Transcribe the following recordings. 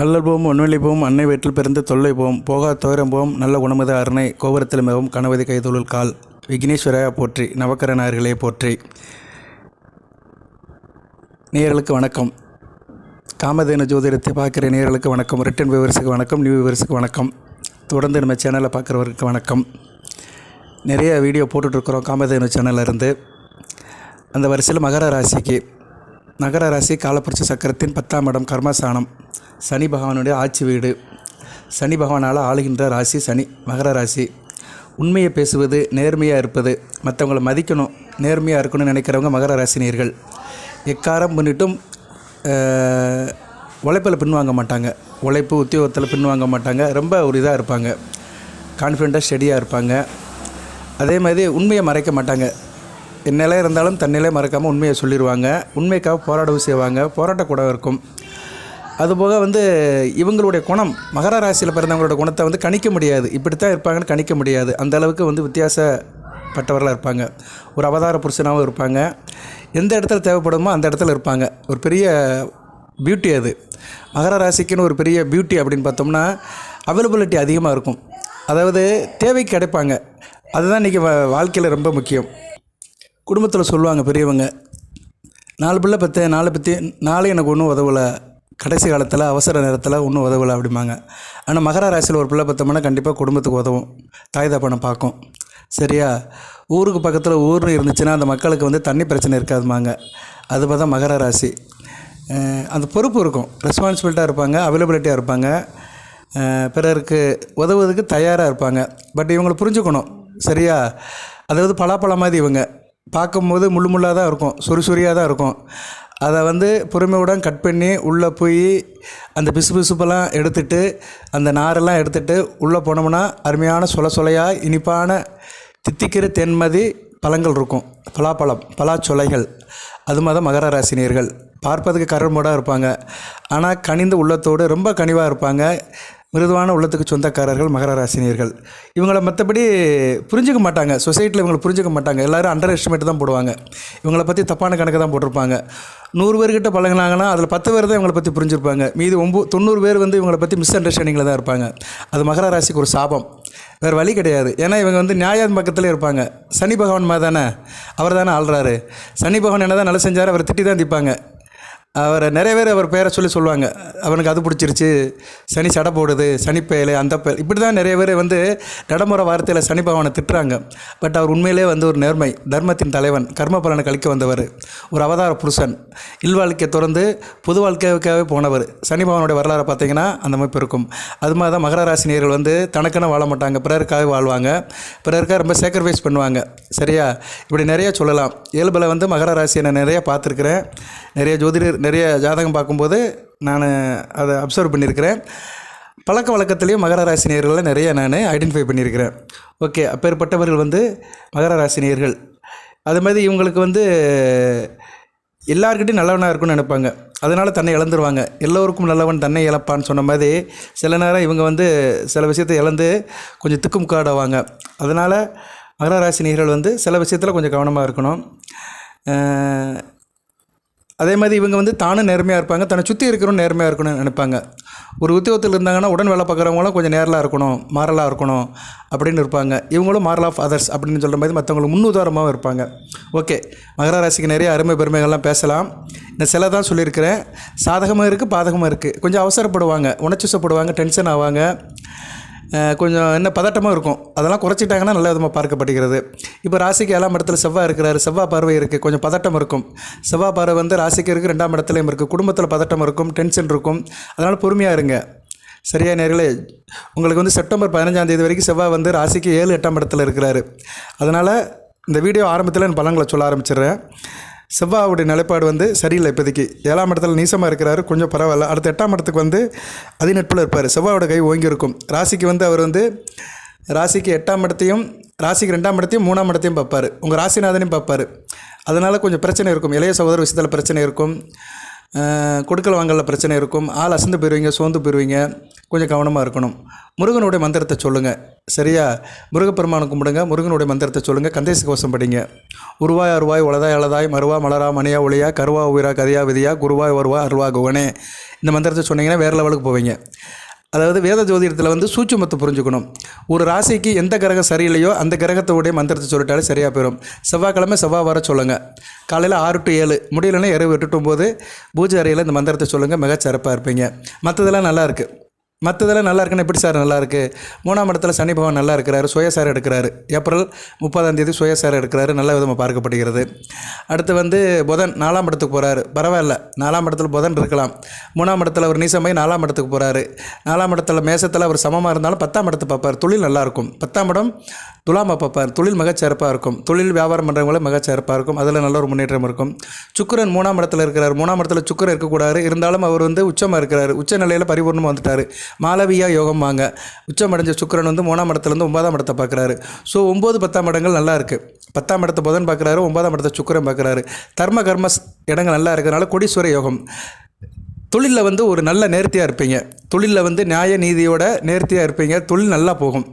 அல்லல் போம் ஒன்வெளி போம் அன்னை வீட்டில் பிறந்து தொல்லை போம் போகா தோரம் போம் நல்ல குணமது அருணை கோபுரத்தில் மிகவும் கணவதி கைதொழில் கால். விக்னேஸ்வரா போற்றி நவக்கரனார்களே போற்றி. நேர்களுக்கு வணக்கம். காமதேன ஜோதிடத்தை பார்க்குற நேர்களுக்கு வணக்கம். ரிட்டன் வியூவர்ஸுக்கு வணக்கம் நியூ வியூவர்ஸுக்கு வணக்கம். தொடர்ந்து நம்ம சேனலை பார்க்குறவருக்கு வணக்கம். நிறைய வீடியோ போட்டுட்ருக்குறோம் காமதேனு சேனலில் இருந்து. அந்த வரிசையில் மகர ராசிக்கு மகர ராசி காலப்புரட்சி சக்கரத்தின் பத்தாம் இடம் கர்மசானம் சனி பகவானுடைய ஆட்சி வீடு. சனி பகவானால் ஆளுகின்ற ராசி சனி மகர ராசி. உண்மையை பேசுவது நேர்மையாக இருப்பது மற்றவங்களை மதிக்கணும் நேர்மையாக இருக்கணும்னு நினைக்கிறவங்க மகர ராசினியர்கள். எக்காரம் முன்னிட்டும் உழைப்பில் பின்வாங்க மாட்டாங்க. உழைப்பு உத்தியோகத்தில் பின்வாங்க மாட்டாங்க. ரொம்ப ஒரு இதாக இருப்பாங்க. கான்ஃபிடெண்ட்டாக ஸ்டெடியாக இருப்பாங்க. அதே மாதிரி உண்மையை மறைக்க மாட்டாங்க. நிலை இருந்தாலும் தன்னிலே மறக்காமல் உண்மையை சொல்லிடுவாங்க உண்மைக்காக போராடவும் செய்வாங்க. போராட்டக்கூட இருக்கும். அதுபோக வந்து இவங்களுடைய குணம் மகர ராசியில் பிறந்தவங்களோட குணத்தை வந்து கணிக்க முடியாது. இப்படித்தான் இருப்பாங்கன்னு கணிக்க முடியாது. அந்த அளவுக்கு வந்து வித்தியாசப்பட்டவர்களாக இருப்பாங்க. ஒரு அவதார புருஷனாகவும் இருப்பாங்க. எந்த இடத்துல தேவைப்படுமோ அந்த இடத்துல இருப்பாங்க. ஒரு பெரிய பியூட்டி அது. மகர ராசிக்குன்னு ஒரு பெரிய பியூட்டி அப்படின்னு பார்த்தோம்னா அவைலபிலிட்டி அதிகமாக இருக்கும். அதாவது தேவைக்கு கிடைப்பாங்க. அதுதான் இன்றைக்கி வாழ்க்கையில் ரொம்ப முக்கியம். குடும்பத்தில் சொல்லுவாங்க பெரியவங்க நாலு பிள்ளை பற்றி நாலு பற்றி நாளே எனக்கு ஒன்றும் உதவலை. கடைசி காலத்தில் அவசர நேரத்தில் ஒன்றும் உதவலை அப்படிம்பாங்க. ஆனால் மகர ராசியில் ஒரு பிள்ளை பத்தோம்னா கண்டிப்பாக குடும்பத்துக்கு உதவும். தாய் பணம் பார்க்கும். சரியா? ஊருக்கு பக்கத்தில் ஊர்னு இருந்துச்சுன்னா அந்த மக்களுக்கு வந்து தண்ணி பிரச்சனை இருக்காதுமாங்க அது பார்த்தா மகர ராசி. அந்த பொறுப்பு இருக்கும். ரெஸ்பான்சிபிலிட்டாக இருப்பாங்க அவைலபிலிட்டியாக இருப்பாங்க. பிறருக்கு உதவுவதுக்கு தயாராக இருப்பாங்க. பட் இவங்களை புரிஞ்சுக்கணும். சரியா? அதாவது பலாப்பழம் மாதிரி இவங்க. பார்க்கும்போது முள்ளு முள்ளாக தான் இருக்கும் சுறுசுறியாக தான் இருக்கும். அதை வந்து பொறுமையுடன் கட் பண்ணி உள்ளே போய் அந்த பிசு பிசுப்பெல்லாம் எடுத்துட்டு அந்த நாரெல்லாம் எடுத்துட்டு உள்ளே போனோம்னா அருமையான சொல சொலையாக இனிப்பான தித்திக்கிற தென்மதி பழங்கள் இருக்கும். பலாப்பழம் பலாச்சொலைகள். அது மாதிரி மகர ராசினியர்கள் பார்ப்பதுக்கு கரமோடாக இருப்பாங்க. ஆனால் கனிந்த உள்ளத்தோடு ரொம்ப கனிவாக இருப்பாங்க. மிருதுவான உள்ளத்துக்கு சொந்தக்காரர்கள் மகர ராசினியர்கள். இவங்களை மற்றபடி புரிஞ்சுக்க மாட்டாங்க. சொசைட்டியில் இவங்களை புரிஞ்சுக்க மாட்டாங்க. எல்லோரும் அண்டர் எஸ்டிமேட் தான் போடுவாங்க. இவங்களை பற்றி தப்பான கணக்கு தான் போட்டிருப்பாங்க. நூறு பேர்கிட்ட பழகினாங்கன்னா அதில் பத்து பேர் தான் இவங்களை பற்றி புரிஞ்சிருப்பாங்க. மீதி ஒம்பது தொண்ணூறு பேர் வந்து இவங்களை பற்றி மிஸ் அண்டர்ஸ்டாண்டிங்கில் தான் இருப்பாங்க. அது மகர ராசிக்கு ஒரு சாபம். வேறு வழி கிடையாது. ஏன்னா இவங்க வந்து நியாயம் பக்கத்தில் இருப்பாங்க. சனி பகவான் மாதிரி தானே அவர் தானே ஆள்றாரு. சனி பகவான் என்ன தான் நல்லா செஞ்சார் அவர் திட்டி தான் திப்பாங்க. அவரை நிறைய பேர் அவர் பேரை சொல்லி சொல்லுவாங்க. அவனுக்கு அது பிடிச்சிருச்சு. சனி சடை போடுது சனி அந்த பயல். இப்படி தான் நிறைய பேர் வந்து நடைமுறை வார்த்தையில் சனி பகவானை திட்டுறாங்க. பட் அவர் உண்மையிலே வந்து ஒரு நேர்மை. தர்மத்தின் தலைவன் கர்ம பலனை கழிக்க வந்தவர். ஒரு அவதார புருஷன். இல்வாழ்க்கையை திறந்து பொது வாழ்க்கைக்காகவே போனவர். சனி பகவானுடைய வரலாறை பார்த்தீங்கன்னா அந்த அமைப்பு இருக்கும். அது மாதிரி தான் மகர ராசினியர்கள் வந்து தனக்குன்னு வாழ மாட்டாங்க. பிறருக்காக வாழ்வாங்க. பிறருக்காக ரொம்ப சேக்ரிஃபைஸ் பண்ணுவாங்க. சரியா? இப்படி நிறைய சொல்லலாம். இயல்பில் வந்து மகர ராசியை நான் நிறைய பார்த்துருக்குறேன். நிறைய ஜோதிடர் நிறைய ஜாதகம் பார்க்கும்போது நான் அதை அப்சர்வ் பண்ணியிருக்கிறேன். பழக்க வழக்கத்துலேயும் மகர ராசினியர்களை நிறைய நான் ஐடென்டிஃபை பண்ணியிருக்கிறேன். ஓகே அப்பேற்பட்டவர்கள் வந்து மகர ராசினியர்கள் அது மாதிரி இவங்களுக்கு வந்து எல்லாருக்கிட்டையும் நல்லவனாக இருக்கும்னு நினைப்பாங்க. அதனால் தன்னை இழந்துருவாங்க. எல்லோருக்கும் நல்லவன் தன்னை இழப்பான்னு சொன்ன மாதிரி சில நேரம் இவங்க வந்து சில விஷயத்தை இழந்து கொஞ்சம் திக்கும் காடுவாங்க. அதனால் மகர ராசினியர்கள் வந்து சில விஷயத்தில் கொஞ்சம் கவனமாக இருக்கணும். அதே மாதிரி இவங்க வந்து தானும் நேர்மையாக இருப்பாங்க தன்னை சுற்றி இருக்கிறவங்க நேர்மையாக இருக்கணும்னு நினைப்பாங்க. ஒரு உத்தியோகத்தில் இருந்தாங்கன்னா உடன் வேலை பார்க்குறவங்களும் கொஞ்சம் நேரலாக இருக்கணும் மாரலாக இருக்கணும் அப்படின்னு இருப்பாங்க. இவங்களும் மாரல் ஆஃப் அதர்ஸ் அப்படின்னு சொல்கிற மாதிரி மற்றவங்களுக்கு முன்னுதாரணமாகவும் இருப்பாங்க. ஓகே மகர ராசிக்கு நிறைய அருமை பெருமைகள்லாம் பேசலாம். இந்த சில தான் சொல்லியிருக்கிறேன். சாதகமாக இருக்குது பாதகமாக இருக்குது கொஞ்சம் அவசரப்படுவாங்க உணர்ச்சிசப்படுவாங்க டென்ஷன் ஆவாங்க. கொஞ்சம் என்ன பதட்டமாக இருக்கும். அதெல்லாம் குறைச்சிட்டாங்கன்னா நல்ல விதமாக பார்க்கப்படுகிறது. இப்போ ராசிக்கு ஏழாம் இடத்துல செவ்வாய் இருக்கிறார். செவ்வாய் பார்வை இருக்குது கொஞ்சம் பதட்டம் இருக்கும். செவ்வாய் பார்வை வந்து ராசிக்கு இருக்குது ரெண்டாம் இடத்துலையும் இருக்குது குடும்பத்தில் பதட்டம் இருக்கும் டென்ஷன் இருக்கும். அதனால் பொறுமையாக இருங்க. சரியா நேர்களே உங்களுக்கு வந்து செப்டம்பர் பதினஞ்சாம் தேதி வரைக்கும் செவ்வாய் வந்து ராசிக்கு ஏழு எட்டாம் இடத்துல இருக்கிறாரு. அதனால் இந்த வீடியோ ஆரம்பத்தில் நான் பலன்களை சொல்ல ஆரம்பிச்சிடுறேன். செவ்வாவுடைய நிலைப்பாடு வந்து சரியில்லை இப்போதைக்கு. ஏழாம் இடத்துல நீசமாக இருக்கிறாரு கொஞ்சம் பரவாயில்ல. அடுத்த எட்டாம் இடத்துக்கு வந்து அதிநட்பில் இருப்பார். செவ்வாவோட கை ஓங்கி இருக்கும். ராசிக்கு வந்து அவர் வந்து ராசிக்கு எட்டாம் இடத்தையும் ராசிக்கு ரெண்டாம் இடத்தையும் மூணாம் இடத்தையும் பார்ப்பார். உங்கள் ராசிநாதனையும் பார்ப்பார். அதனால் கொஞ்சம் பிரச்சனை இருக்கும். இளைய சகோதர விஷயத்தில் பிரச்சனை இருக்கும். கொடுக்கல் வாங்கல பிரச்சனை இருக்கும். ஆள் அசந்து போயிடுவீங்க சோர்ந்து போயிடுவீங்க கொஞ்சம் கவனமாக இருக்கணும். முருகனுடைய மந்திரத்தை சொல்லுங்கள் சரியா? முருகப்பெருமானை கும்பிடுங்க. முருகனுடைய மந்திரத்தை சொல்லுங்கள் கந்தேச கவசம் படிங்க. உருவாய் அருவாய் உளதாய் அழதாய் மறுவா மலரா மணியா ஒளியா கருவா உயிரா கதியா விதியா குருவாய் வருவா அருவா குவனே இந்த மந்திரத்தை சொன்னீங்கன்னா வேறு லெவலுக்கு போவீங்க. அதாவது வேத ஜோதிடத்தில் வந்து சூட்சுமத்தை புரிஞ்சுக்கணும். ஒரு ராசிக்கு எந்த கிரகம் சரியில்லையோ அந்த கிரகத்தோடைய மந்திரத்தை சொல்லிட்டாலே சரியாக போயிடும் செவ்வாய்க்கிழமை செவ்வாய் வர சொல்லுங்கள் காலையில் ஆறு டு ஏழு. முடியலன்னா இரவு எட்டு போது ஒம்பது பூஜை அறையில் இந்த மந்திரத்தை சொல்லுங்கள் மிக சிறப்பாக இருப்பீங்க. மற்றதெல்லாம் நல்லா இருக்குது மற்றதெல்லாம் நல்லா இருக்குன்னு எப்படி சார் நல்லா இருக்குது மூணாம் இடத்துல சனி பகவான் நல்லா இருக்கிறாரு சுயசாரம் எடுக்கிறாரு. ஏப்ரல் முப்பதாம் தேதி சுயசாரம் எடுக்கிறாரு நல்ல விதமாக பார்க்கப்படுகிறது. அடுத்து வந்து புதன் நாலாம் இடத்துக்கு போகிறாரு பரவாயில்ல நாலாம் இடத்துல புதன் இருக்கலாம். மூணாம் இடத்துல அவர் நீசமாய் நாலாம் இடத்துக்கு போகிறாரு நாலாம் இடத்துல மேசத்தில் அவர் சமமாக இருந்தாலும் பத்தாம் இடத்தை பார்ப்பார். தொழில் நல்லாயிருக்கும் பத்தாம் இடம் துலாம் பார்ப்பார் தொழில் மிகச்சிறப்பாக இருக்கும். தொழில் வியாபாரம் பண்ணுறவங்களும் மிகச்சிறப்பாக இருக்கும். அதில் நல்ல ஒரு முன்னேற்றம் இருக்கும். சுக்கிரன் மூணாம் இடத்துல இருக்கிறார். மூணாம் இடத்துல சுக்கிரன் இருக்கக்கூடாது. இருந்தாலும் அவர் வந்து உச்சமாக இருக்கிறார். உச்ச நிலையில் பரிபூர்ணமாக வந்துட்டார். மாலவியா யோகம் வாங்க. உச்சம் அடைஞ்ச சுக்கிரன் வந்து மூணாம் இடத்துலேருந்து ஒன்பதாம் இடத்தை பார்க்குறாரு ஸோ ஒம்பது பத்தாம் இடங்கள் நல்லா இருக்குது பத்தாம் இடத்தை புதன் பார்க்குறாரு ஒன்பதாம் இடத்தை சுக்கரன் பார்க்குறாரு தர்ம கர்ம இடங்கள் நல்லா இருக்கிறனால கொடீஸ்வர யோகம். தொழிலில் வந்து ஒரு நல்ல நேர்த்தியாக இருப்பீங்க. தொழிலில் வந்து நியாய நீதியோட நேர்த்தியாக இருப்பீங்க. தொழில் நல்லா போகும்.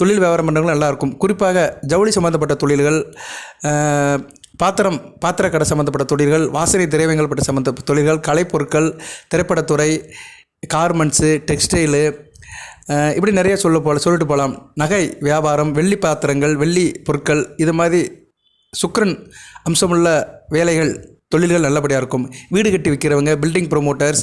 தொழில் வியாபாரம் பண்ணுறவங்களும் நல்லாயிருக்கும் குறிப்பாக ஜவுளி சம்மந்தப்பட்ட தொழில்கள் பாத்திரம் பாத்திர கடை சம்மந்தப்பட்ட தொழில்கள் வாசனை திரைவங்கள் பட்ட சம்மந்த தொழில்கள் கலைப்பொருட்கள் திரைப்படத்துறை கார்மெண்ட்ஸு டெக்ஸ்டைலு இப்படி நிறைய சொல்ல போல சொல்லிட்டு போகலாம் நகை வியாபாரம் வெள்ளி பாத்திரங்கள் வெள்ளி பொருட்கள் இது மாதிரி சுக்ரன் அம்சமுள்ள வேலைகள் தொழில்கள் நல்லபடியாக இருக்கும். வீடு கட்டி விற்கிறவங்க building promoters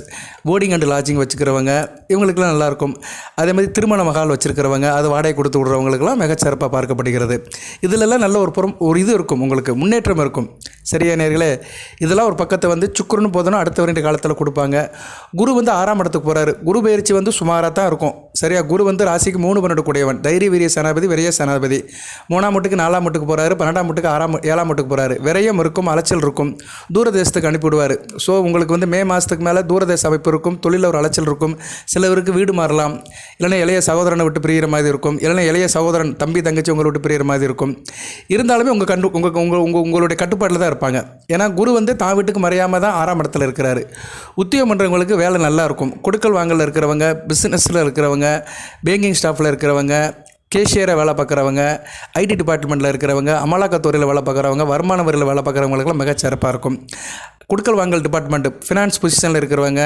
boarding and lodging வச்சுக்கிறவங்க இவங்களுக்கெல்லாம் நல்லாயிருக்கும். அதே மாதிரி திருமண மகால் வச்சுருக்கிறவங்க அது வாடகை கொடுத்து விடுறவங்களுக்கெல்லாம் மிகச்சிறப்பாக பார்க்கப்படுகிறது. இதிலெல்லாம் நல்ல ஒரு புறம் ஒரு இது இருக்கும் உங்களுக்கு முன்னேற்றம் இருக்கும். சரியா நேர்களே இதெல்லாம் ஒரு பக்கத்தை வந்து சுக்குருன்னு போதுன்னா அடுத்த வேண்டிய காலத்தில் கொடுப்பாங்க. குரு வந்து ஆறாம் இடத்துக்கு போகிறாரு குரு பயிற்சி வந்து சுமாராக தான் இருக்கும். சரியா குரு வந்து ராசிக்கு மூணு பன்னெண்டு கூடியவன். தைரிய வீரிய சனாபதி விரைய சனாபதி. மூணாம் மட்டுக்கு நாலாம் மட்டுக்கு போகிறாரு பன்னெண்டாம் மட்டுக்கு ஆறாம் ஏழாம் மட்டுக்கு போகிறாரு விரயம் இருக்கும் அலைச்சல் இருக்கும். தூரதேசத்துக்கு அனுப்பிவிடுவார். ஸோ உங்களுக்கு வந்து மே மாதத்துக்கு மேலே தூரதேச அமைப்பு இருக்கும் தொழிலில் ஒரு அலைச்சல் இருக்கும். சிலவருக்கு வீடு மாறலாம். இல்லைன்னா இளைய சகோதரனை விட்டு பிரிகிற மாதிரி இருக்கும். இல்லைன்னா இளைய சகோதரன் தம்பி தங்கச்சி உங்களை விட்டு பிரிகிற மாதிரி இருக்கும். இருந்தாலுமே உங்கள் கண்டு உங்கள் உங்கள் உங்கள் உங்களுடைய கட்டுப்பாட்டில் தான் இருப்பாங்க. ஏன்னா குரு வந்து தான் வீட்டுக்கு மறையாமல் தான் ஆறாம் இடத்துல இருக்கிறாரு. உத்தியோகம் பண்ணுறவங்களுக்கு வேலை நல்லா இருக்கும். கொடுக்கல் வாங்கல இருக்கிறவங்க பிஸ்னஸில் இருக்கிறவங்க பேங்கிங் ஸ்டாஃபில் இருக்கிறவங்க கேஷியரை வேலை பார்க்குறவங்க ஐடி டிபார்ட்மெண்ட்டில் இருக்கிறவங்க அமலாக்கத்துறையில் வேலை பார்க்குறவங்க வருமான வரியில் வேலை பார்க்குறவங்களுக்குலாம் மிகச்சிறப்பாக இருக்கும். கொடுக்கல் வாங்கல் டிபார்ட்மெண்ட் ஃபினான்ஸ் பொசிஷனில் இருக்கிறவங்க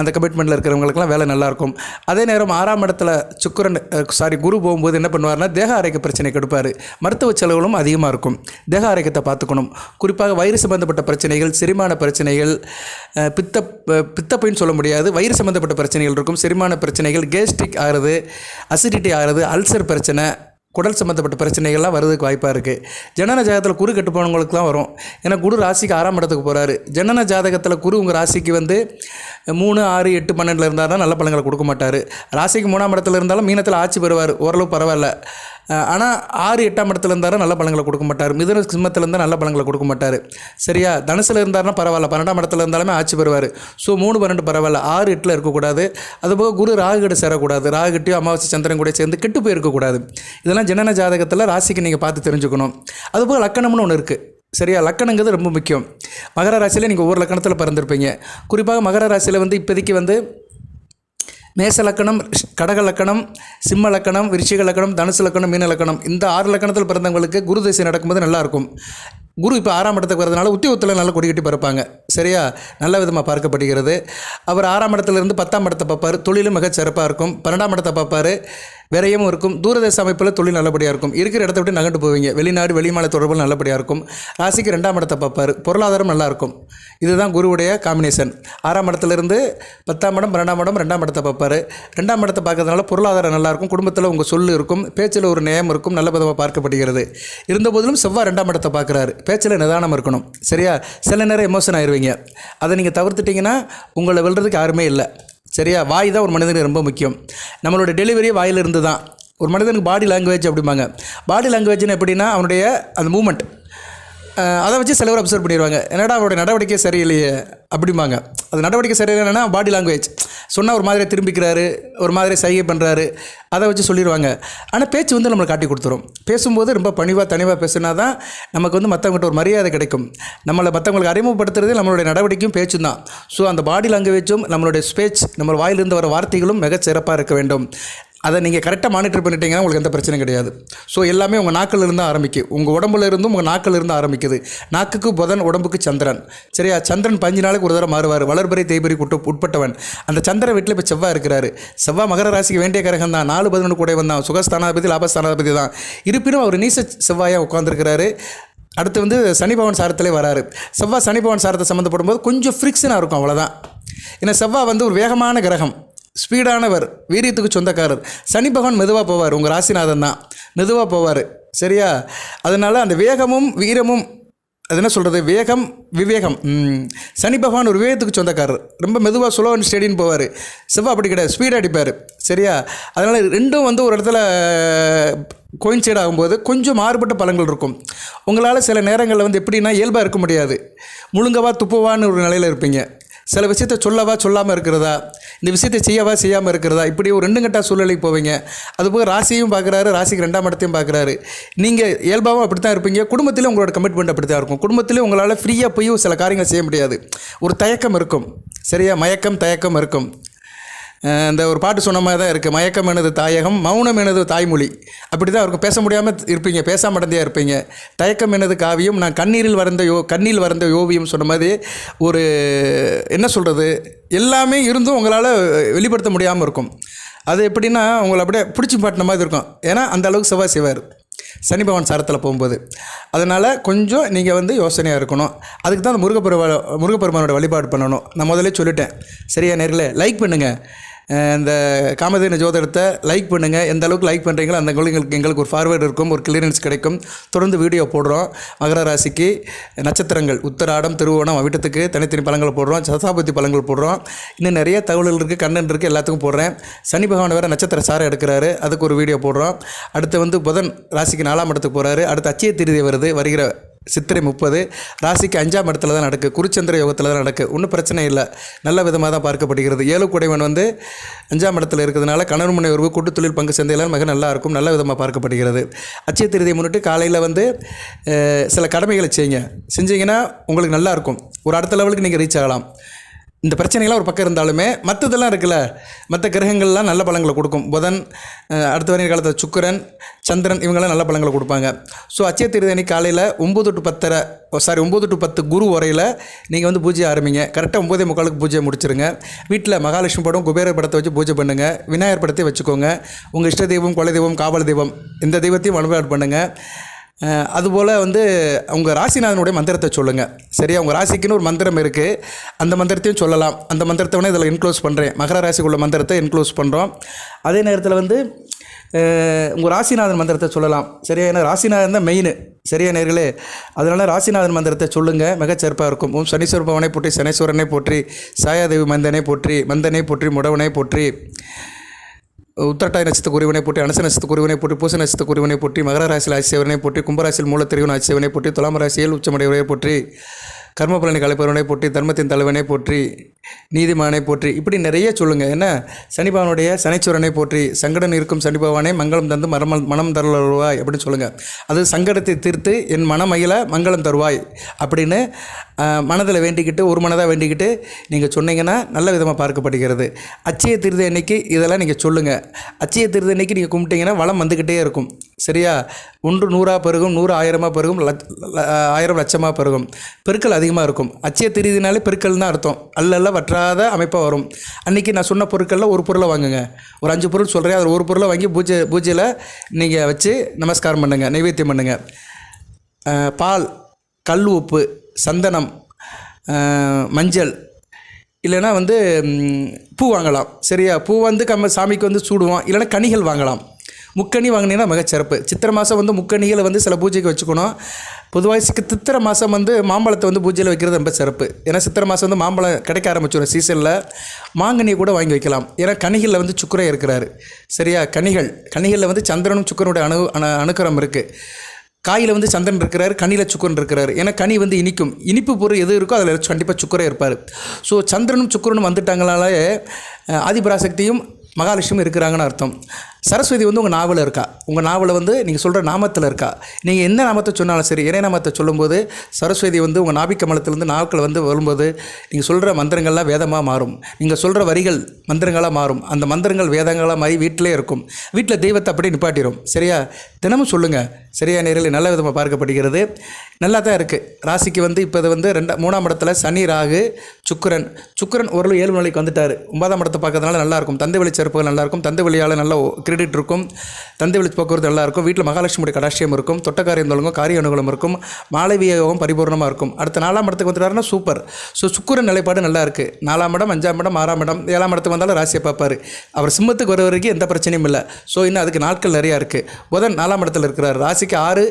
அந்த கமிட்மெண்ட்டில் இருக்கிறவங்களுக்குலாம் வேலை நல்லாயிருக்கும். அதே நேரம் ஆறாம் இடத்துல சுக்கரன் சாரி குரு போகும்போது என்ன பண்ணுவார்னா தேக ஆரோக்கிய பிரச்சனை கெடுப்பார். மருத்துவ செலவுகளும் அதிகமாக இருக்கும். தேக ஆரோக்கியத்தை பார்த்துக்கணும். குறிப்பாக வயிறு சம்பந்தப்பட்ட பிரச்சனைகள் செரிமான பிரச்சனைகள் பித்த பித்தப்பைன்னு சொல்ல முடியாது. வயிறு சம்பந்தப்பட்ட பிரச்சனைகள் இருக்கும். செரிமான பிரச்சனைகள் கேஸ்ட்ரிக் ஆகிறது அசிடிட்டி ஆகிறது அல்சர் பிரச்சனை குடல் சம்மந்தப்பட்ட பிரச்சனைகள்லாம் வர்றதுக்கு வாய்ப்பாக இருக்குது ஜனன ஜாதகத்தில் குரு கெட்டு போனவங்களுக்குலாம் வரும். ஏன்னா குரு ராசிக்கு ஆறாம் இடத்துக்கு போகிறாரு ஜனன ஜாதகத்தில் குரு உங்கள் ராசிக்கு வந்து மூணு ஆறு எட்டு பன்னெண்டில் இருந்தாருன்னா நல்ல பழங்களை கொடுக்க மாட்டார். ராசிக்கு மூணாம் இடத்துல இருந்தாலும் மீனத்தில் ஆட்சி பெறுவார். ஓரளவு பரவாயில்ல. ஆனால் ஆறு எட்டாம் இடத்துல இருந்தாலும் நல்ல பழங்களை கொடுக்க மாட்டார். மிதுன சிம்மத்தில் இருந்தால் நல்ல பலன்களை கொடுக்க மாட்டார். சரியா? தனுசில் இருந்தாருன்னா பரவாயில்ல. பன்னெண்டாம் இடத்துல இருந்தாலுமே ஆட்சி பெறுவார். ஸோ மூணு பன்னெண்டு பரவாயில்ல. ஆறு எட்டில் இருக்கக்கூடாது. அதுபோக குரு ராகுகிட்ட சேரக்கூடாது. ராகுகிட்டையும் அமாவாசை சந்திரன் கூட சேர்ந்து கெட்டு போயிருக்கக்கூடாது. இதெல்லாம் ஜனன ஜாதகத்தில் ராசிக்கு நீங்கள் பார்த்து தெரிஞ்சுக்கணும். அதுபோக லக்கணம்னு ஒன்று இருக்குது சரியா? லக்கணங்கிறது ரொம்ப முக்கியம். மகர ராசியில் நீங்கள் ஒவ்வொரு லக்கணத்தில் பிறந்திருப்பீங்க. குறிப்பாக மகர ராசியில் வந்து இப்போதைக்கு வந்து மேச லக்கணம் கடக லக்கணம் சிம்ம லக்கணம் விருச்சிக லக்கணம் தனுசு லக்கணம் மீன லக்கணம் இந்த ஆறு லக்கணத்தில் பிறந்தவங்களுக்கு குரு திசை நடக்கும்போது நல்லாயிருக்கும் குரு இப்போ ஆறாம் இடத்துக்கு வரதுனால உத்தியோகத்தில் நல்லா கொடிக்கட்டி பிறப்பாங்க. சரியா? நல்ல விதமாக பார்க்கப்படுகிறது. அவர் ஆறாம் இடத்துலேருந்து பத்தாம் இடத்தை பார்ப்பார். தொழிலும் மிகச் சிறப்பாக இருக்கும். பன்னெண்டாம் இடத்தை பார்ப்பார். விரயமும் இருக்கும். தூரதேச அமைப்பில் தொழில் நல்லபடியாக இருக்கும். இருக்கிற இடத்த விட்டு நகண்டு போவீங்க. வெளிநாடு வெளிமாநில தொடர்புகள் நல்லபடியாக இருக்கும். ராசிக்கு ரெண்டாம் இடத்தை பார்ப்பார். பொருளாதாரம் நல்லாயிருக்கும் இதுதான் குருவுடைய காம்பினேஷன் ஆறாம் இடத்துலேருந்து பத்தாம் இடம் பன்னெண்டாம் இடம் ரெண்டாம் இடத்தை பார்ப்பார். ரெண்டாம் இடத்தை பார்க்கறதுனால பொருளாதாரம் நல்லா இருக்கும். குடும்பத்தில் உங்கள் சொல் இருக்கும். பேச்சில் ஒரு நேயம் இருக்கும். நல்ல விதமாக பார்க்கப்படுகிறது. இருந்தபோதிலும் செவ்வாய் ரெண்டாம் இடத்தை பார்க்குறாரு. பேச்சில் நிதானம் இருக்கணும். சரியா? சில நேரம் எமோஷன் ஆயிடுவீங்க அதை நீங்கள் தவிர்த்துட்டிங்கன்னா உங்களை வெல்றதுக்கு யாருமே இல்லை. சரியா? வாய் தான் ஒரு மனிதனுக்கு ரொம்ப முக்கியம். நம்மளோட டெலிவரியே வாயிலிருந்து தான். ஒரு மனிதனுக்கு பாடி லாங்குவேஜ் அப்படிம்பாங்க. பாடி லாங்குவேஜ்னு எப்படின்னா அவனுடைய அந்த மூமெண்ட் அதை வச்சு சிலவர் அப்சர்வ் பண்ணிடுவாங்க. என்னடா அவருடைய நடவடிக்கை சரியில்லையே? அப்படிம்பாங்க. அது நடவடிக்கை சரியில்லைன்னா பாடி லாங்குவேஜ் சொன்னால் ஒரு மாதிரி திரும்பிக்கிறாரு ஒரு மாதிரி சைகை பண்ணுறாரு அதை வச்சு சொல்லிடுவாங்க ஆனால் பேச்சு வந்து நம்மளை காட்டி கொடுத்துரும். பேசும்போது ரொம்ப பணிவாக தனிவாக பேசுனா தான் நமக்கு வந்து மற்றவங்ககிட்ட ஒரு மரியாதை கிடைக்கும். நம்மளை மற்றவங்களுக்கு அறிமுகப்படுத்துறதே நம்மளுடைய நடவடிக்கையும் பேச்சும் தான். ஸோ அந்த பாடி லாங்குவேஜும் நம்மளுடைய ஸ்பேச் நம்ம வாயிலிருந்து வர வார்த்தைகளும் மிக சிறப்பாக இருக்க வேண்டும். அதை நீங்கள் கரெக்டாக மானிட்டர் பண்ணிட்டீங்கன்னா உங்களுக்கு எந்த பிரச்சனையும் கிடையாது. ஸோ எல்லாமே உங்கள் நாக்கில் இருந்து ஆரம்பிக்கும். உங்கள் உடம்புல இருந்தும் உங்கள் நாக்கில் இருந்து ஆரம்பிக்குது. நாக்குக்கு புதன் உடம்புக்கு சந்திரன். சரியா? சந்திரன் பஞ்சு நாளைக்கு ஒரு தடவை மாறுவார். வளர்பறை தேய்பறி குட்டு உட்பட்டவன். அந்த சந்திர வீட்டில் இப்போ செவ்வாய் இருக்கிறாரு. செவ்வாய் மகர ராசிக்கு வேண்டிய கிரகம் தான். நாலு பதினொன்று கூட வந்தான் சுகஸ்தானாதிபதி லாபஸ்தானாதிபதி தான். இருப்பினும் அவர் நீச செவ்வாயாக உட்காந்துருக்கிறாரு அடுத்து வந்து சனிபவன் சாரத்திலே வராரு. செவ்வாய் சனிபவன் சாரத்தை சம்மந்தப்படும் போது கொஞ்சம் ஃப்ரிக்ஷனாக இருக்கும் அவ்வளோதான் ஏன்னா செவ்வாய் வந்து ஒரு வேகமான கிரகம். ஸ்பீடானவர் வீரியத்துக்கு சொந்தக்காரர். சனி பகவான் மெதுவாக போவார். உங்கள் ராசிநாதன் தான். மெதுவாக போவார். சரியா? அதனால் அந்த வேகமும் வீரமும் அது என்ன சொல்கிறது வேகம் விவேகம். சனி பகவான் ஒரு விவேகத்துக்கு சொந்தக்காரர். ரொம்ப மெதுவாக ஸ்லோ அண்ட் ஸ்டெடின்னு போவார். செவ்வாய் அப்படி கிடையாது. ஸ்பீடாக அடிப்பார். சரியா? அதனால் ரெண்டும் வந்து ஒரு இடத்துல கோயின்சைட் ஆகும்போது கொஞ்சம் மாறுபட்ட பழங்கள் இருக்கும். உங்களால் சில நேரங்களில் வந்து எப்படின்னா இயல்பாக இருக்க முடியாது. முழுங்கவா துப்புவான்னு ஒரு நிலையில் இருப்பீங்க. சில விஷயத்த சொல்லவா சொல்லாமல் இருக்கிறதா? இந்த விஷயத்தை செய்யவா செய்யாமல் இருக்கிறதா? இப்படி ஒரு ரெண்டு கட்டா சூழ்நிலைக்கு போவீங்க. அதுபோக ராசியும் பார்க்குறாரு ராசிக்கு ரெண்டாம் இடத்தையும் பார்க்குறாரு. நீங்கள் இயல்பாகவும் அப்படி தான் இருப்பீங்க. குடும்பத்திலே உங்களோட கமிட்மெண்ட் அப்படி தான் இருக்கும். குடும்பத்திலே உங்களால் ஃப்ரீயாக போய் சில காரியங்கள் செய்ய முடியாது. ஒரு தயக்கம் இருக்கும். சரியா? மயக்கம் தயக்கம் இருக்கும். இந்த ஒரு பாட்டு சொன்ன மாதிரி தான் இருக்குது மயக்கம் எனது தாயகம் மௌனம் எனது தாய்மொழி. அப்படி தான் இருக்கும். பேச முடியாமல் இருப்பீங்க. பேசாம அடந்தியாக இருப்பீங்க. தயக்கம் எனது காவியம் நான் கண்ணீரில் வரைந்த யோ கண்ணில் வரைந்த ஓவியம் சொன்ன மாதிரி ஒரு என்ன சொல்கிறது எல்லாமே இருந்தும் உங்களால் வெளிப்படுத்த முடியாமல் இருக்கும். அது எப்படின்னா உங்களை அப்படியே பிடிச்சி பாட்டின மாதிரி இருக்கும். ஏன்னா அந்த அளவுக்கு செவ்வாய் செய்வார். சனி பகவான் சாரத்தில் போகும்போது. அதனால் கொஞ்சம் நீங்கள் வந்து யோசனையாக இருக்கணும். அதுக்கு தான் அந்த முருகப்பெருமா முருகப்பெருமானோட வழிபாடு பண்ணணும். நான் முதலே சொல்லிட்டேன். சரியா நேரில்? லைக் பண்ணுங்கள் இந்த காமதேன ஜோதிடத்தை லைக் பண்ணுங்கள் எந்த அளவுக்கு லைக் பண்ணுறீங்களோ அந்த அளவுக்கு எங்களுக்கு எங்களுக்கு ஒரு ஃபார்வேர்டு இருக்கும் ஒரு கிளியரன்ஸ் கிடைக்கும். தொடர்ந்து வீடியோ போடுறோம். மகர ராசிக்கு நட்சத்திரங்கள் உத்தராடம் திருவோணம் அவிட்டத்துக்கு தனித்தனி பழங்கள் போடுறோம். சதாபதி பழங்கள் போடுறோம். இன்னும் நிறைய தகவல்கள் இருக்குது கண்ணன் இருக்குது எல்லாத்துக்கும் போடுறேன். சனி பகவான் வேறு நட்சத்திர சாரை எடுக்கிறாரு. அதுக்கு ஒரு வீடியோ போடுறோம். அடுத்து வந்து புதன் ராசிக்கு நாலாம் இடத்துக்கு போகிறாரு அடுத்து அச்சய திருதி வருது வருகிற சித்திரை முப்பது ராசிக்கு அஞ்சாம் இடத்துல தான் நடக்கு குருச்சந்திர யோகத்தில் தான் நடக்கு. ஒன்றும் பிரச்சனை இல்லை. நல்ல விதமாக தான் பார்க்கப்படுகிறது. ஏழு குடைவன் வந்து அஞ்சாம் இடத்துல இருக்கிறதுனால கணவன் மனை உறவு கூட்டு தொழில் பங்கு சந்தையெல்லாம் மிக நல்லா இருக்கும். நல்ல விதமாக பார்க்கப்படுகிறது. அச்சய திருதியை முன்னிட்டு காலையில் வந்து சில கடமைகளை செய்யுங்க. செஞ்சீங்கன்னா உங்களுக்கு நல்லாயிருக்கும் ஒரு அடுத்த லெவலுக்கு நீங்கள் ரீச் ஆகலாம். இந்த பிரச்சனைகள்லாம் ஒரு பக்கம் இருந்தாலுமே மற்றதெல்லாம் இருக்குல்ல. மற்ற கிரகங்கள்லாம் நல்ல பலங்களை கொடுக்கும். புதன் அடுத்த வரைய காலத்தில் சுக்கிரன் சந்திரன் இவங்கெல்லாம் நல்ல பலங்களை கொடுப்பாங்க. ஸோ அச்சய திருதனி காலையில் ஒம்பது டு பத்தரை சாரி ஒம்பது டு பத்து குரு வரையில் நீங்கள் வந்து பூஜை ஆரம்பிங்க. கரெக்டாக ஒம்பதே முக்காலுக்கு பூஜை முடிச்சிருங்க. வீட்டில் மகாலட்சுமி படம் குபேர படத்தை வச்சு பூஜை பண்ணுங்கள் விநாயகர் படத்தை வச்சுக்கோங்க. உங்கள் இஷ்ட தெய்வம் குல தெய்வம் காவல் தெய்வம் இந்த தெய்வத்தையும் வழிபாடு பண்ணுங்கள் அதுபோல் வந்து உங்கள் ராசிநாதனுடைய மந்திரத்தை சொல்லுங்கள் சரியா? உங்கள் ராசிக்குன்னு ஒரு மந்திரம் இருக்குது அந்த மந்திரத்தையும் சொல்லலாம். அந்த மந்திரத்தை வேணால் இதில் இன்க்ளோஸ் பண்ணுறேன் மகர ராசிக்குள்ள மந்திரத்தை இன்க்ளோஸ் பண்ணுறோம் அதே நேரத்தில் வந்து உங்கள் ராசிநாதன் மந்திரத்தை சொல்லலாம். சரியா? ஏன்னா ராசிநாதன் தான் மெயின் சரியா நேர்களே? அதனால் ராசிநாதன் மந்திரத்தை சொல்லுங்கள் மிகச்சிறப்பாக இருக்கும். ஓம் சனீஸ்வர பவனை போற்றி சனீஸ்வரனை போற்றி சாயாதேவி மந்தனை போற்றி மந்தனை போற்றி முடவனை போற்றி. உத்தரட்டாய் நட்சத்திர குருவினை போட்டி அனச நட்சத்திர குருவினை போற்றி பூச நட்சத்திர குருவினை போற்றி மகர ராசியில் ஆட்சியவனை போட்டி கும்பராசியில் மூலத்திரிவன் ஆட்சியவனை போட்டி துலாம் ராசியில் உச்சமடைவரை போற்றி கர்மபலனை கலைப்பவனை போற்றி தர்மத்தின் தலைவனை போற்றி நீதிமானை போற்றி. இப்படி நிறைய சொல்லுங்கள் என்ன? சனிபவனுடைய சனிச்சுரனை போற்றி சங்கடன் இருக்கும் சனிபவானே மங்களம் தந்து மரம மனம் தருவாய் அப்படின்னு சொல்லுங்கள் அது சங்கடத்தை தீர்த்து என் மனமயில மங்களம் தருவாய் அப்படின்னு மனதில் வேண்டிக்கிட்டு ஒரு மனதாக வேண்டிக்கிட்டு நீங்கள் சொன்னீங்கன்னா நல்ல விதமாக பார்க்கப்படுகிறது. அச்சய தீர்த்த அன்னைக்கு இதெல்லாம் நீங்கள் சொல்லுங்கள் அச்சய தீர்த்த அன்னைக்கு நீங்கள் கும்பிட்டீங்கன்னா வளம் வந்துக்கிட்டே இருக்கும். சரியா? ஒன்று நூறாக பெருகும் நூறு ஆயிரமாக பெருகும் லட்ச ஆயிரம் லட்சமாக பெருகும். பெருக்கள் அதிகமாக இருக்கும். அச்சய திரிதினாலே பெருக்கள் தான் அர்த்தம். அல்லல்ல வற்றாத அமைப்பாக வரும். அன்றைக்கி நான் சொன்ன பொருட்களில் ஒரு பொருளை வாங்குங்க. ஒரு அஞ்சு பொருள் சொல்கிறேன் அதில் ஒரு பொருளை வாங்கி பூஜை பூஜையில் நீங்கள் வச்சு நமஸ்காரம் பண்ணுங்கள் நைவேத்தியம் பண்ணுங்கள் பால் கல் உப்பு சந்தனம் மஞ்சள் இல்லைன்னா வந்து பூ வாங்கலாம். சரியா? பூ வந்து கம்ம சாமிக்கு வந்து சூடுவோம். இல்லைன்னா கனிகள் வாங்கலாம். முக்கணி வாங்கினீங்கன்னா மிகச்சிறப்பு சித்திரை மாதம் வந்து முக்கணிகளை வந்து சில பூஜைக்கு வச்சுக்கணும். பொதுவாக சித்திரை மாதம் வந்து மாம்பழத்தை வந்து பூஜையில் வைக்கிறது ரொம்ப சிறப்பு. ஏன்னா சித்திரை மாதம் வந்து மாம்பழம் கிடைக்க ஆரம்பிச்சிடும் சீசனில் மாங்கனியை கூட வாங்கி வைக்கலாம். ஏன்னா கனிகளில் வந்து சுக்கரை இருக்கிறாரு. சரியா? கனிகள். கனிகளில் வந்து சந்திரனும் சுக்கரனுடைய அணு அணு அணுக்கரம் இருக்குது காயில் வந்து சந்திரன் இருக்கிறாரு கனியில் சுக்கரன் இருக்கிறாரு. ஏன்னா கனி வந்து இனிக்கும். இனிப்பு பொருள் எது இருக்கோ அதில் கண்டிப்பாக சுக்கரே இருப்பார். ஸோ சந்திரனும் சுக்கரனும் வந்துட்டாங்களாலே ஆதிபராசக்தியும் மகாலட்சுமி இருக்கிறாங்கன்னு அர்த்தம். சரஸ்வதி வந்து உங்கள் நாவலில் இருக்கா? உங்கள் நாவலில் வந்து நீங்கள் சொல்கிற நாமத்தில் இருக்கா? நீங்கள் எந்த நாமத்தை சொன்னாலும் சரி இறை நாமத்தை சொல்லும்போது சரஸ்வதி வந்து உங்கள் நாபிக்கமலத்திலேருந்து நாவுக்கள் வந்து வரும்போது நீங்கள் சொல்கிற மந்திரங்கள்லாம் வேதமாக மாறும். நீங்கள் சொல்கிற வரிகள் மந்திரங்களாக மாறும். அந்த மந்திரங்கள் வேதங்களாக மாறி வீட்டிலே இருக்கும். வீட்டில் தெய்வத்தை அப்படியே நிப்பாட்டிடும் சரியா? தினமும் சொல்லுங்கள் சரியா? நேரில் நல்ல விதமாக பார்க்கப்படுகிறது. நல்லா தான் இருக்குது ராசிக்கு வந்து இப்போ இது வந்து ரெண்டா மூணாம் இடத்துல சனி ராகு சுக்கிரன். சுக்கிரன் ஓரளவு ஏழு நிலைக்கு வந்துட்டார். ஒன்பதாம் இடத்தை பார்க்கறதுனால நல்லாயிருக்கும் தந்தை வழி சிறப்புகள் நல்லாயிருக்கும் தந்தை வழியால் நல்ல கிரெடிட் இருக்கும். தந்தை வழி போக்குவரத்து நல்லாயிருக்கும் வீட்டில் மகாலட்சுமியுடைய கடாட்சியம் இருக்கும். தொட்டக்காரியம் காரியம் காரிய அனுகூலம் இருக்கும். மாலவிய யோகம் பரிபூர்ணமாக இருக்கும். அடுத்த நாலாம் இடத்துக்கு வந்துட்டாருன்னா சூப்பர் ஸோ சுக்குரன் நிலைப்பாடு நல்லா இருக்குது நாலாம் இடம் அஞ்சாம் இடம் ஆறாம் இடம் ஏழாம் இடத்துக்கு வந்தாலும் ராசியை பார்ப்பார். அவர் சிம்மத்துக்கு வர வரைக்கும் எந்த பிரச்சனையும் இல்லை. ஸோ இன்னும் அதுக்கு நாட்கள் நிறையா இருக்குது புதன் நாலாம் இடத்துல இருக்கிறார். ராசிக்கு ஆறு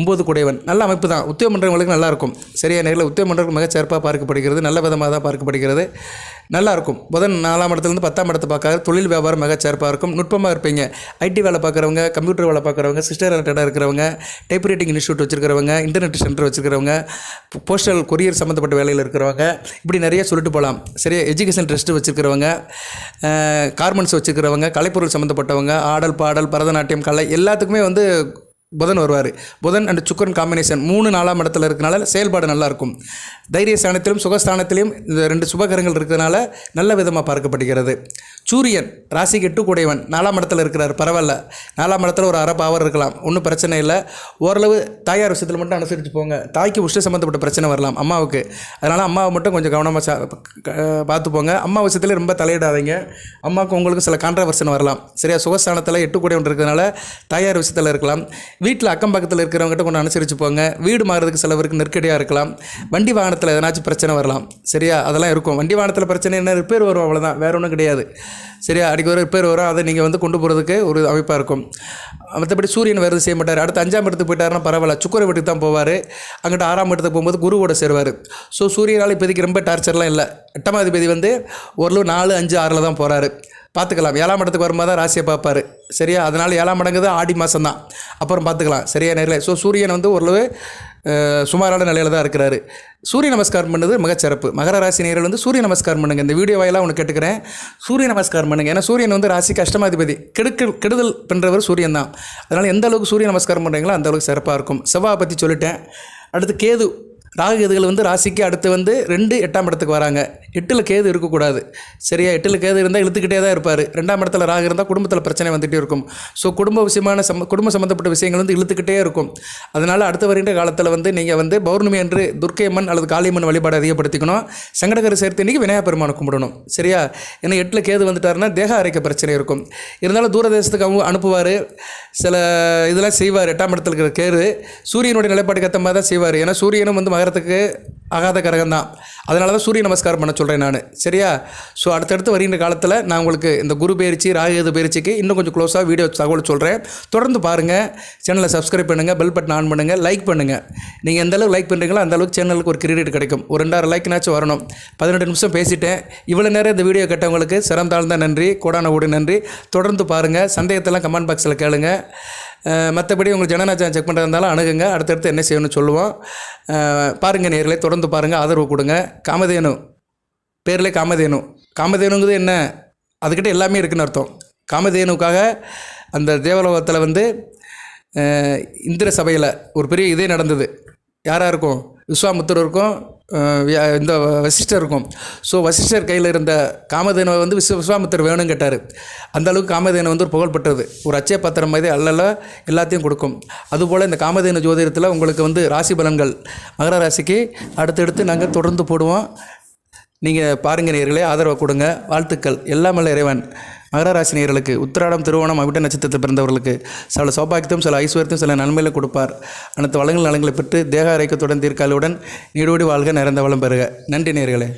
ஒம்பது குடையவன். நல்ல அமைப்பு தான். உத்தியோக மன்றங்களுக்கு நல்லாயிருக்கும் சரியா நேரில் உத்தியோக மன்றங்கள் மிகச் சிறப்பாக பார்க்கப்படுகிறது. நல்ல விதமாக தான் பார்க்கப்படுகிறது. நல்லா இருக்கும். புதன் நாலாம் இடத்துலேருந்து பத்தாம் இடத்தை பார்க்காது தொழில் வியாபாரம் மிகச் சிறப்பாக இருக்கும். நுட்பமாக இருப்பீங்க. ஐடி வேலை பார்க்குறவங்க கம்ப்யூட்டர் வேலை பார்க்குறவங்க சிஸ்டர் ரிலேட்டடாக இருக்கிறவங்க டைப் ரைட்டிங் இன்ஸ்டியூட் வச்சுருக்கிறவங்க இன்டர்நெட் சென்டர் வச்சுருக்கிறவங்க போஸ்டல் கொரியர் சம்மந்தப்பட்ட வேலையில் இருக்கிறவங்க இப்படி நிறைய சொல்லிட்டு போகலாம் சரியா? எஜுகேஷன் ட்ரஸ்ட் வச்சுருக்கிறவங்க கார்மெண்ட்ஸ் வச்சுருக்கிறவங்க கலைப்பொருள் சம்மந்தப்பட்டவங்க ஆடல் பாடல் பரதநாட்டியம் கலை எல்லாத்துக்குமே வந்து புதன் வருவார். புதன் அண்ட் சுக்கரன் காம்பினேஷன் மூணு நாலாம் இடத்துல இருக்கிறனால செயல்பாடு நல்லாயிருக்கும் தைரிய ஸ்தானத்திலும் சுகஸ்தானத்திலும் இந்த ரெண்டு சுபகரங்கள் இருக்கிறதுனால நல்ல விதமாக பார்க்கப்படுகிறது சூரியன் ராசிக்கு எட்டு கூடையவன். நாலாம் இடத்துல இருக்கிறார் பரவாயில்ல. நாலாம் இடத்துல ஒரு அரை இருக்கலாம் ஒன்றும் பிரச்சனை இல்லை. ஓரளவு தாயார் விஷயத்தில் மட்டும் அனுசரித்து போங்க. தாய்க்கு உஷ்ட சம்மந்தப்பட்ட பிரச்சனை வரலாம் அம்மாவுக்கு. அதனால் அம்மாவை மட்டும் கொஞ்சம் கவனமாக சா க- பார்த்து போங்க. அம்மா விஷயத்தில் ரொம்ப தலையிடாதீங்க. அம்மாவுக்கு உங்களுக்கு சில கான்ட்ரவர்ஷன் வரலாம். சரியா? சுகஸ்தானத்தில் எட்டு கூடையவன் இருக்கிறதுனால தாயார் விஷயத்தில் இருக்கலாம். வீட்டில் அக்கம் பக்கத்தில் இருக்கிறவங்ககிட்ட கொஞ்சம் அனுசரித்து போங்க. வீடு மாறுறதுக்கு சிலவருக்கு நெருக்கடியாக இருக்கலாம். வண்டி வாகனத்தில் எதனாச்சும் பிரச்சனை வரலாம். சரியா? அதெல்லாம் இருக்கும். வண்டி வாகனத்தில் பிரச்சனை என்ன? ரிப்பேர் வரும் அவ்வளோதான் வேறு ஒன்றும் கிடையாது. சரியா? அடிக்க ஒரு பேர் வரும். அதை நீங்கள் வந்து கொண்டு போகிறதுக்கு ஒரு அமைப்பாக இருக்கும். மற்றபடி சூரியன் வேறு செய்ய மாட்டார். அடுத்து அஞ்சாம் இடத்துக்கு போயிட்டாருன்னா பரவாயில்ல. சுக்கர வீட்டுக்கு தான் போவார். அங்கிட்ட ஆறாம் இடத்துக்கு போகும்போது குருவோட சேருவார். ஸோ சூரியனால் இப்போதைக்கு ரொம்ப டார்ச்சர்லாம் இல்லை. எட்டாம் அதிபதி வந்து ஓரளவு நாலு அஞ்சு ஆறில் தான் போகிறாரு பார்த்துக்கலாம். ஏழாம் இடத்துக்கு வரும்போது தான் ராசியை பார்ப்பாரு. சரியா? அதனால் ஏழாம் மடங்குது ஆடி மாதம் தான் அப்புறம் பார்த்துக்கலாம். சரியா? நேரில். ஸோ சூரியன் வந்து ஓரளவு சுமாரான நிலையில் தான் இருக்கிறாரு. சூரிய நமஸ்காரம் பண்ணது மிகச்சிறப்பு மகர ராசி நேரில் வந்து சூரிய நமஸ்காரம் பண்ணுங்க. இந்த வீடியோ வாயிலாக உனக்கு கேட்டுக்கிறேன். சூரிய நமஸ்காரம் பண்ணுங்க. ஏன்னா சூரியன் வந்து ராசிக்கு அஷ்டமாதிபதி கெடுக்கல் கெடுதல் பண்ணுறவர் சூரியன் தான். அதனால் எந்த அளவுக்கு சூரிய நமஸ்காரம் பண்ணுறீங்களோ அந்த அளவுக்கு சிறப்பாக இருக்கும். செவ்வாய் பற்றி சொல்லிட்டேன். அடுத்து கேது. ராகு கேதுகள் வந்து ராசிக்கு அடுத்து வந்து ரெண்டு எட்டாம் இடத்துக்கு வராங்க. எட்டில் கேது இருக்கக்கூடாது. சரியா? எட்டில் கேது இருந்தால் இழுத்துக்கிட்டே தான் இருப்பார். ரெண்டாம் இடத்துல ராகு இருந்தால் குடும்பத்தில் பிரச்சனை வந்துகிட்டே இருக்கும். ஸோ குடும்ப விஷயமான சம் குடும்ப சம்மந்தப்பட்ட விஷயங்கள் வந்து இழுத்துக்கிட்டே இருக்கும். அதனால் அடுத்த வருகின்ற காலத்தில் வந்து நீங்கள் வந்து பௌர்ணமி என்று துர்க்கையம்மன் அல்லது காளியம்மன் வழிபாடு அதிகப்படுத்திக்கணும். சங்கடகர சேர்த்து இன்றைக்கி விநாயக பெருமானை கும்பிடணும். சரியா? ஏன்னா எட்டில் கேது வந்துட்டாருன்னா தேக அரைக்க பிரச்சனை இருக்கும். இருந்தாலும் தூரதேசத்துக்கு அவங்க அனுப்புவார். சில இதெல்லாம் செய்வார். எட்டாம் இடத்துல இருக்கிற கேது சூரியனுடைய நிலைப்பாட்டுக்கு ஏற்ற மாதிரி தான் செய்வார். ஏன்னா சூரியனும் வந்து மகரத்துக்கு அகாத கரகம் தான் அதனால தான் சூரிய நமஸ்காரம் பண்ண சொல்கிறேன் நான். சரியா? ஸோ அடுத்தடுத்து வருகின்ற காலத்தில் நான் உங்களுக்கு இந்த குரு பயிற்சி ராகுகேது பயிற்சிக்கு இன்னும் கொஞ்சம் க்ளோஸாக வீடியோ தகவல் சொல்கிறேன் தொடர்ந்து பாருங்கள் சேனலை சப்ஸ்கிரைப் பண்ணுங்கள் பெல் பட்டன் ஆன் பண்ணுங்கள் லைக் பண்ணுங்கள் நீங்கள் எந்தளவுக்கு லைக் பண்ணுறீங்களோ அந்த அளவுக்கு சேனலுக்கு ஒரு கிரெடிட் கிடைக்கும். ஒரு ரெண்டாயிரம் லைக்னாச்சும் வரணும். பதினெட்டு நிமிஷம் பேசிட்டேன். இவ்வளோ நேரம் இந்த வீடியோ கேட்டவங்களுக்கு சிறந்தாழ்ந்த நன்றி கோடான ஓடு நன்றி. தொடர்ந்து பாருங்கள் சந்தேகத்தெல்லாம் கமெண்ட் பாக்ஸில் கேளுங்கள் மற்றபடி உங்கள் ஜனநாயகம் செக் பண்ணுறதா இருந்தாலும் அணுகுங்க. அடுத்தடுத்து என்ன செய்யணும்னு சொல்லுவோம். பாருங்கள் பாருங்க தொடர்ந்து பாருங்கள் ஆதரவு கொடுங்க. காமதேனு. பேரில் காமதேனு. காமதேனுங்கிறது என்ன? அதுக்கிட்ட எல்லாமே இருக்குன்னு அர்த்தம். காமதேனுக்காக அந்த தேவலோகத்தில் வந்து இந்திர சபையில் ஒரு பெரிய இதே நடந்தது. யாராக இருக்கும்? விஸ்வாமுத்தருக்கும் இருக்கும் இந்த இந்த வசிஷ்டருக்கும் ஸோ வசிஷ்டர் கையில் இருந்த காமதேனை வந்து விஸ்வ விஸ்வாமித்தர் வேணும்னு கேட்டார். அந்த அளவுக்கு காமதேனு வந்து ஒரு புகழ்பெற்றது ஒரு அச்சய பத்திரம் மாதிரி அல்லல எல்லாத்தையும் கொடுக்கும். அதுபோல் இந்த காமதேனு ஜோதிடத்தில் உங்களுக்கு வந்து ராசி பலன்கள். மகர ராசிக்கு அடுத்தடுத்து நாங்கள் தொடர்ந்து போடுவோம். நீங்கள் பாருங்க நேர்களே ஆதரவை கொடுங்க. வாழ்த்துக்கள். எல்லாமல்ல இறைவன். மகர ராசி நேயர்களுக்கு உத்திராடம் திருவோணம் அவிட்ட நட்சத்திரத்தில் பிறந்தவர்களுக்கு சில சௌபாக்கியத்தையும் சில ஐஸ்வர்யத்தையும் சில நன்மைகளை கொடுப்பார். அனைத்து வளங்கள் நலங்களை பெற்று தேக ஆரோக்கியத்துடன் தீர்க்காலுடன் நீடோடி வாழ்க நிறைந்த வளம் பெறுக. நன்றி நேர்களே